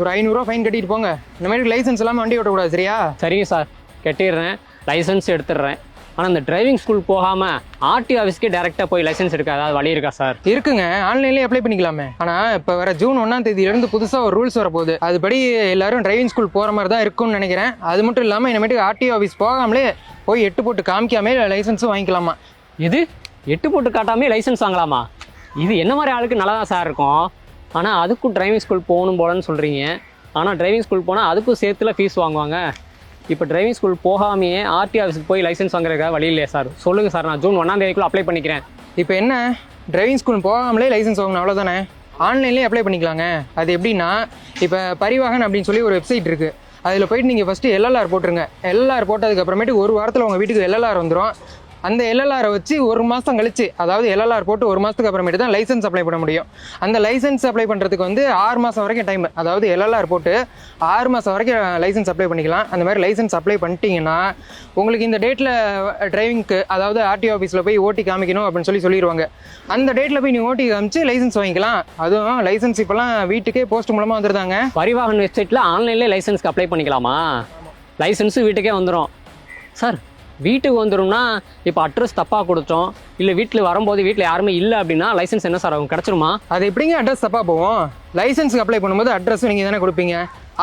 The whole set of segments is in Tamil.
ஒரு ஐநூறுரூவா ஃபைன் கட்டிட்டு போங்க. இந்த மாதிரி லைசன்ஸ் இல்லாமல் வண்டி ஓட்டக்கூடாது சரியா? சரிங்க சார். கட்டிடுறேன். லைசன்ஸ் எடுத்துடுறேன். ஆனால் இந்த டிரைவிங் ஸ்கூல் போகாமல் ஆர்டி ஆஃபீஸ்க்கே டேரெக்டாக போய் லைசன்ஸ் எடுக்க ஏதாவது வழி இருக்கா சார்? இருக்குங்க. ஆன்லைன்லேயே அப்ளை பண்ணிக்கலாமே. ஆனால் இப்போ வர ஜூன் ஒன்றாம் தேதியிலேருந்து புதுசாக ஒரு ரூல்ஸ் வரப்போகுது. அதுபடி எல்லாரும் டிரைவிங் ஸ்கூல் போகிற மாதிரி தான் இருக்கும்னு நினைக்கிறேன். அது மட்டும் இல்லாமல் இனிமேட்டு ஆர்டிஓ ஆஃபீஸ் போகாமலே போய் எட்டு போட்டு காமிக்காமே லைசன்ஸும் வாங்கிக்கலாமா? இது? எட்டு போட்டு காட்டாமே லைசன்ஸ் வாங்கலாமா? இது என்ன மாதிரி ஆளுக்கு நல்லா தான் சார் இருக்கும்? ஆனால் அதுக்கும் டிரைவிங் ஸ்கூல் போகணும் போலன்னு சொல்கிறீங்க ஆனால் டிரைவிங் ஸ்கூல் போனால் அதுக்கும் சேர்த்துல ஃபீஸ் வாங்குவாங்க. இப்போ டிரைவிங் ஸ்கூல் போகாமையே ஆர்டி ஆஃபீஸுக்கு போய் லைசன்ஸ் வாங்குறதுக்காக வழி இல்லையா சார் சொல்லுங்கள் சார் நான் ஜூன் ஒன்றாந்தேதிக்குள்ள அப்ளை பண்ணிக்கிறேன். இப்போ என்ன? டிரைவிங் ஸ்கூல் போகாமலே லைசன்ஸ் வாங்கணும் அவ்வளோதானே ஆன்லைன்லேயே அப்ளை பண்ணிக்கலாங்க. அது எப்படின்னா இப்போ பரிவாகன் அப்படின்னு சொல்லி ஒரு வெப்சைட் இருக்குது அதில் போயிட்டு நீங்கள் ஃபஸ்ட்டு எல்எல்ஆர் போட்டுருங்க. எல்எல்ஆர் போட்டதுக்கு அப்புறமேட்டு ஒரு வாரத்தில் உங்கள் வீட்டுக்கு எல்எல்ஆர் வந்துடும் அந்த எல்எல்ஆரை வச்சு ஒரு மாதம் கழிச்சு அதாவது எல்எல்ஆர் போட்டு ஒரு மாதத்துக்கு அப்புறமேட்டு தான் லைசன்ஸ் அப்ளை பண்ண முடியும். அந்த லைசன்ஸ் அப்ளை பண்ணுறதுக்கு வந்து ஆறு மாதம் வரைக்கும் டைம் அதாவது எல்எல்ஆர் போட்டு ஆறு மாதம் வரைக்கும் லைசன்ஸ் அப்ளை பண்ணிக்கலாம். அந்த மாதிரி லைசன்ஸ் அப்ளை பண்ணிட்டீங்கன்னா உங்களுக்கு இந்த டேட்டில் டிரைவிங்க்கு அதாவது ஆர்டிஓ ஆஃபீஸில் போய் ஓட்டி காமிக்கணும் அப்படின்னு சொல்லி சொல்லிடுவாங்க அந்த டேட்டில் போய் நீங்கள் ஓட்டி காமிச்சு லைசன்ஸ் வாங்கிக்கலாம். அதுவும் லைசன்ஸ் இப்போலாம் வீட்டுக்கே போஸ்ட் மூலமாக வந்துருந்தாங்க பரிவாகன் வெப்சைட்டில் ஆன்லைன்லேயே லைசன்ஸ்க்கு அப்ளை பண்ணிக்கலாமா? லைசன்ஸு வீட்டுக்கே வந்துடும் சார் வீட்டுக்கு வந்துடும்னா இப்போ அட்ரஸ் தப்பாக கொடுத்தோம் இல்லை வீட்டில் வரும்போது வீட்டில் யாருமே இல்லை அப்படின்னா லைசன்ஸ் என்ன சார் ஆகும் கிடச்சிருமா? அது எப்படிங்க அட்ரஸ் தப்பாக போகும்? லைசன்ஸுக்கு அப்ளை பண்ணும்போது அட்ரஸ் நீங்கள் தானே கொடுப்பீங்க?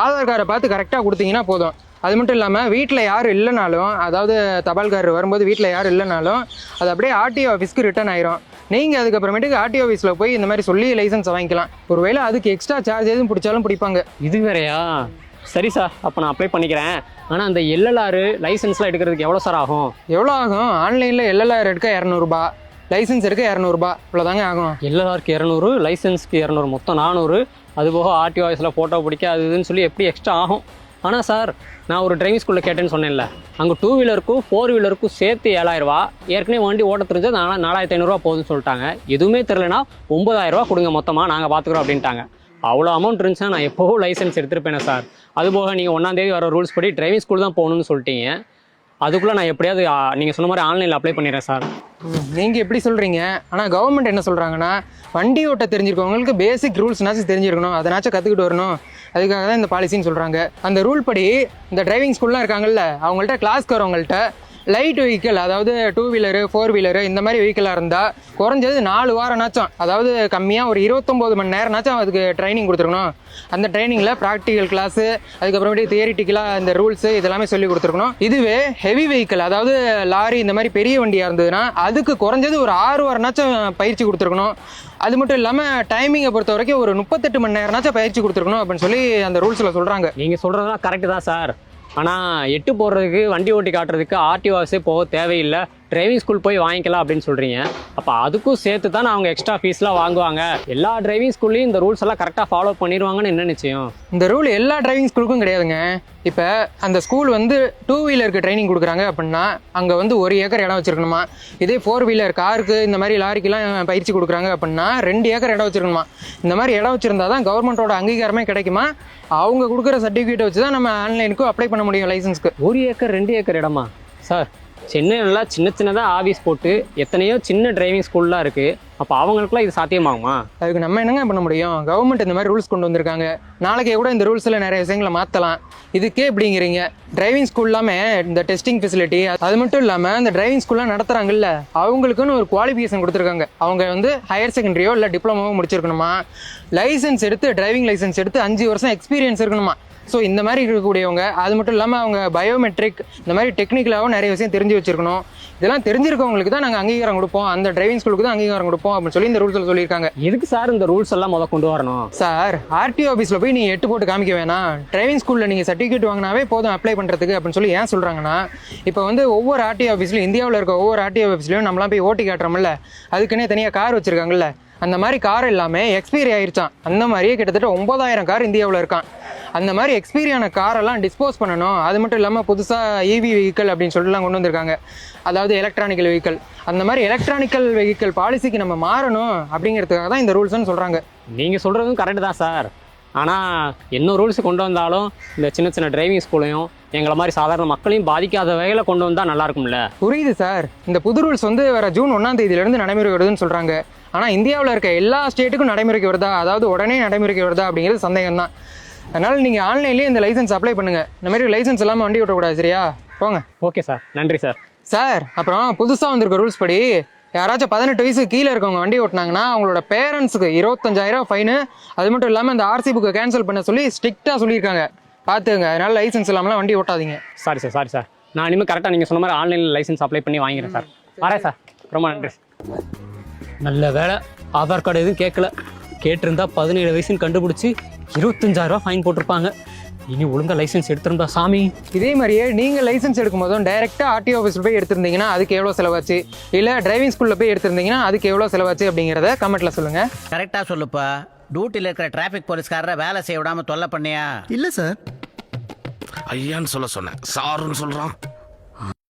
ஆதார் கார்டை பார்த்து கரெக்டாக கொடுத்தீங்கன்னா போதும். அது மட்டும் இல்லாமல் வீட்டில் யாரும் இல்லைனாலும் அதாவது தபால்காரர் வரும்போது வீட்டில் யாரும் இல்லைனாலும் அது அப்படியே ஆர்டிஓ ஆஃபீஸ்க்கு ரிட்டர்ன் ஆயிரும். நீங்கள் அதுக்கப்புறமேட்டுக்கு ஆர்டிஓ ஆஃபீஸில் போய் இந்த மாதிரி சொல்லி லைசன்ஸ் வாங்கிக்கலாம். ஒருவேளை அதுக்கு எக்ஸ்ட்ரா சார்ஜ் எதுவும் பிடிச்சாலும் பிடிப்பாங்க. இது வேறையா? சரி சார் அப்போ நான் அப்ளை பண்ணிக்கிறேன். ஆனால் அந்த எல்எல்ஆர் லைசன்ஸ்லாம் எடுக்கிறதுக்கு எவ்வளோ சார் ஆகும்? எவ்வளோ ஆகும்? ஆன்லைனில் எல்எல்ஆர் எடுக்க இரநூறுபா லைசன்ஸ் எடுக்க இரநூறுபா இவ்வளோதாங்க ஆகும். எல்எல்ஆருக்கு இரநூறு லைசன்ஸ்க்கு இரநூறு மொத்தம் நானூறு. அதுபோக ஆர்டிஓ ஆஃபீஸில் ஃபோட்டோ பிடிக்க அது இதுன்னு சொல்லி எப்படி எக்ஸ்ட்ரா ஆகும்? ஆனால் சார் நான் ஒரு டிரைவிங் ஸ்கூலில் கேட்டேன்னு சொன்னேன்ல. அங்கே டூ வீலருக்கும் ஃபோர் வீலருக்கும் சேர்த்து ஏழாயிரரூவா ஏற்கனவே வண்டி ஓட்ட தெரிஞ்சது நாலா நாலாயிரத்தி ஐநூறுரூவா போகுதுன்னு சொல்லிட்டாங்க. எதுவுமே தெரிலனா ஒம்பதாயிரரூவா கொடுங்க மொத்தமாக நாங்கள் பார்த்துக்குறோம் அப்படின்ட்டாங்க. அவ்வளோ அமௌண்ட் இருந்துச்சுன்னா நான் எப்போவும் லைசன்ஸ் எடுத்திருப்பேனே சார் அதுபோக நீங்கள் ஒன்றாந்தேதி வர ரூல்ஸ் படி டிரைவிங் ஸ்கூல் தான் போகணும்னு சொல்லிட்டீங்க. அதுக்குள்ளே நான் எப்படியாவது நீங்கள் சொன்ன மாதிரி ஆன்லைனில் அப்ளை பண்ணிடுறேன் சார். நீங்கள் எப்படி சொல்கிறீங்க ஆனால் கவர்மெண்ட் என்ன சொல்கிறாங்கன்னா வண்டி ஓட்ட தெரிஞ்சிருக்கவங்களுக்கு பேசிக் ரூல்ஸ்னாச்சும் தெரிஞ்சிருக்கணும். அதனாச்சும் கற்றுக்கிட்டு வரணும். அதுக்காக தான் இந்த பாலிசின்னு சொல்கிறாங்க அந்த ரூல் படி இந்த டிரைவிங் ஸ்கூல்லாம் இருக்காங்கல்ல அவங்கள்ட்ட கிளாஸ்க்கு வரவங்கள்ட்ட லைட் வெஹிக்கிள் அதாவது டூ வீலரு ஃபோர் வீலரு இந்த மாதிரி வெஹிக்கிளாக இருந்தால் குறைஞ்சது நாலு வாரம்னாச்சும். அதாவது கம்மியாக ஒரு இருபத்தொம்போது மணி நேரம்னாச்சும் அதுக்கு ட்ரைனிங் கொடுத்துருக்கணும். அந்த ட்ரைனிங்கில் ப்ராக்டிக்கல் கிளாஸு அதுக்கப்புறமேட்டு தியரிட்டிக்கலாக இந்த ரூல்ஸு இதெல்லாமே சொல்லி கொடுத்துருக்கணும். இதுவே ஹெவி வெஹிக்கிள் அதாவது லாரி இந்த மாதிரி பெரிய வண்டியாக இருந்ததுன்னா அதுக்கு குறைஞ்சது ஒரு ஆறு வாரம்னாச்சும் பயிற்சி கொடுத்துருக்கணும். அது மட்டும் இல்லாமல் டைமிங்கை பொறுத்த வரைக்கும் ஒரு முப்பத்தெட்டு மணி நேரம்னாச்சும் பயிற்சி கொடுத்துருக்கணும் அப்படின்னு சொல்லி அந்த ரூல்ஸில் சொல்கிறாங்க நீங்கள் சொல்கிறதெல்லாம் கரெக்டு தான் சார். ஆனால் எட்டு போடுறதுக்கு வண்டி ஓட்டி காட்டுறதுக்கு ஆர்டிஓ ஆஃபீஸே போக தேவையில்லை. டிரைவிங் ஸ்கூல் போய் வாங்கிக்கலாம் அப்படின்னு சொல்கிறீங்க அப்போ அதுக்கும் சேர்த்து தான் அவங்க எக்ஸ்ட்ரா ஃபீஸ்லாம் வாங்குவாங்க. எல்லா டிரைவிங் ஸ்கூல்லையும் இந்த ரூல்ஸ் எல்லாம் கரெக்டாக ஃபாலோ பண்ணிடுவாங்கன்னு என்ன நிச்சயம்? இந்த ரூல் எல்லா டிரைவிங் ஸ்கூலுக்கும் கிடையாதுங்க. இப்போ அந்த ஸ்கூல் வந்து டூ வீலருக்கு ட்ரைனிங் கொடுக்குறாங்க அப்படின்னா அங்கே வந்து ஒரு ஏக்கர் இடம் வச்சிருக்கணுமா? இதே ஃபோர் வீலர் காருக்கு இந்த மாதிரி லாரிக்கெல்லாம் பயிற்சி கொடுக்குறாங்க அப்படின்னா ரெண்டு ஏக்கர் இடம் வச்சிருக்கணுமா? இந்த மாதிரி இடம் வச்சிருந்தா தான் கவர்மெண்ட்டோட அங்கீகாரமே கிடைக்குமா? அவங்க கொடுக்குற சர்டிஃபிகேட் வச்சு தான் நம்ம ஆன்லைனுக்கும் அப்ளை பண்ண முடியும் லைசன்ஸ்க்கு ஒரு ஏக்கர் ரெண்டு ஏக்கர் இடமா? சார் சென்னையிலலாம் சின்ன சின்னதாக ஆஃபீஸ் போட்டு எத்தனையோ சின்ன டிரைவிங் ஸ்கூல்லாம் இருக்குது அப்போ அவங்களுக்குலாம் இது சாத்தியமாகுமா? அதுக்கு நம்ம என்னங்க பண்ண முடியும்? கவர்மெண்ட் இந்த மாதிரி ரூல்ஸ் கொண்டு வந்திருக்காங்க. நாளைக்கே கூட இந்த ரூல்ஸில் நிறைய விஷயங்களை மாற்றலாம் இதுக்கே இப்படிங்கிறீங்க. டிரைவிங் ஸ்கூல் இல்லாமல் இந்த டெஸ்டிங் ஃபெசிலிட்டி அது மட்டும் இல்லாமல் இந்த டிரைவிங் ஸ்கூல்லாம் நடத்துகிறாங்கல்ல அவங்களுக்குன்னு ஒரு குவாலிஃபிகேஷன் கொடுத்துருக்காங்க. அவங்க வந்து ஹையர் செகண்டரியோ இல்லை டிப்ளமோவோ முடிச்சிருக்கணுமா? லைசன்ஸ் எடுத்து டிரைவிங் லைசன்ஸ் எடுத்து அஞ்சு வருஷம் எக்ஸ்பீரியன்ஸ் இருக்கணுமா? ஸோ இந்த மாதிரி இருக்கக்கூடியவங்க அது மட்டும் இல்லாமல் அவங்க பயோமெட்ரிக் இந்த மாதிரி டெக்னிக்கலாகவும் நிறைய விஷயம் தெரிஞ்சு வச்சிருக்கணும். இதெல்லாம் தெரிஞ்சிருக்கவங்களுக்கு தான் நாங்கள் அங்கீகாரம் கொடுப்போம். அந்த டிரைவிங் ஸ்கூலுக்கு தான் அங்கீகாரம் கொடுப்போம் அப்படின்னு சொல்லி இந்த ரூல்ஸில் சொல்லியிருக்காங்க. எதுக்கு சார் இந்த ரூல்ஸ் எல்லாம் முத கொண்டு வரணும்? சார் ஆர்டிஓ ஆஃபீஸில் போய் நீங்கள் எட்டு போட்டு காமிக்க வேணாம். டிரைவிங் ஸ்கூலில் நீங்கள் சர்டிஃபிகேட் வாங்கினாவே போதும் அப்ளை பண்ணுறதுக்கு அப்படின்னு சொல்லி ஏன் சொல்கிறாங்கன்னா இப்போ வந்து ஒவ்வொரு ஆர்டிஓ ஆஃபீஸ்லையும் இந்தியாவில் இருக்க ஒவ்வொரு ஆர்டிஓ ஆஃபீஸ்லையும் நம்மளாம் போய் ஓட்டி காட்டுறோம்ல. அதுக்குன்னே தனியாக கார் வச்சுருக்காங்கல்ல. அந்த மாதிரி கார் எல்லாமே எக்ஸ்பீரி ஆயிருச்சான் அந்த மாதிரியே கிட்டத்தட்ட ஒன்பதாயிரம் கார் இந்தியாவில் இருக்கான் அந்த மாதிரி எக்ஸ்பீரியான காரெல்லாம் டிஸ்போஸ் பண்ணணும். அது மட்டும் இல்லாமல் புதுசாக இவி வெஹிக்கிள் அப்படின்னு சொல்லிட்டுலாம் கொண்டு வந்திருக்காங்க. அதாவது எலக்ட்ரானிக்கல் வெஹிக்கிள் அந்த மாதிரி எலக்ட்ரானிக்கல் வெஹிக்கிள் பாலிசிக்கு நம்ம மாறணும் அப்படிங்கிறதுக்காக தான் இந்த ரூல்ஸ்னு சொல்கிறாங்க நீங்கள் சொல்கிறதும் கரெக்டு தான் சார் ஆனால் என்ன ரூல்ஸ் கொண்டு வந்தாலும் இந்த சின்ன சின்ன டிரைவிங் ஸ்கூலையும் எங்களை மாதிரி சாதாரண மக்களையும் பாதிக்காத வகையில் கொண்டு வந்தால் நல்லா இருக்கும்ல? புரியுது சார் இந்த புது ரூல்ஸ் வந்து வர ஜூன் ஒன்றாம் தேதியிலேருந்து நடைமுறை வருதுன்னு சொல்கிறாங்க ஆனால் இந்தியாவில் இருக்க எல்லா ஸ்டேட்டுக்கும் நடைமுறைக்கு வருதா? அதாவது உடனே நடைமுறைக்கு வருதா அப்படிங்கிறது சந்தேகம் தான் அதனால் நீங்கள் ஆன்லைன்லேயே இந்த லைசன்ஸ் அப்ளை பண்ணுங்கள் இந்த மாதிரி லைசன்ஸ் இல்லாமல் வண்டி ஓட்டக்கூடாது சரியா? போங்க. Okay sir. நன்றி சார். சார் அப்புறம் புதுசாக வந்திருக்க ரூல்ஸ் படி யாராச்சும் பதினெட்டு வயசு கீழே இருக்கவங்க வண்டி ஓட்டினாங்கன்னா அவங்களோட பேரண்ட்ஸுக்கு இருபத்தஞ்சாயிரம் ஃபைனு அது மட்டும் இல்லாமல் இந்த ஆர்சி புக்கை கேன்சல் பண்ண சொல்லி ஸ்ட்ரிக்டாக சொல்லியிருக்காங்க. பார்த்துங்க அதனால லைசன்ஸ் இல்லாமலாம் வண்டி ஓட்டாதீங்க. சாரி சார் சாரி சார் நான் இனிமேல் கரெக்டாக நீங்கள் சொன்ன மாதிரி ஆன்லைனில் லைசன்ஸ் அப்ளை பண்ணி வாங்கிக்கிறேன் சார். வரேன் சார். ரொம்ப நன்றி. நல்ல வேலை. ஆதார் கார்டு எதுவும் கேட்கல. கேட்டிருந்தா பதினேழு வயசுன்னு கண்டுபிடிச்சி இருபத்தஞ்சாயிரம் ரூபா ஃபைன் போட்டிருப்பாங்க. இனி ஒழுங்கா லைசன்ஸ் எடுத்திருந்தா சாமி. இதே மாதிரியே நீங்கள் லைசன்ஸ் எடுக்கும்போதும் டைரெக்டாக ஆர்டிஓ ஆஃபீஸில் போய் எடுத்திருந்தீங்கன்னா அதுக்கு எவ்வளோ செலவாச்சு? இல்லை டிரைவிங் ஸ்கூலில் போய் எடுத்திருந்தீங்கன்னா அதுக்கு எவ்வளோ செலவாச்சு அப்படிங்கிறத கமெண்ட்டில் சொல்லுங்கள் கரெக்டாக சொல்லுப்பா. டியூட்டியில் இருக்கிற டிராஃபிக் போலீஸ்காரரை வேலை செய்ய விடாம தொல்லை பண்ணியா? இல்லை சார் ஐயான்னு சொல்ல சொன்னேன். சாருன்னு சொல்றான்.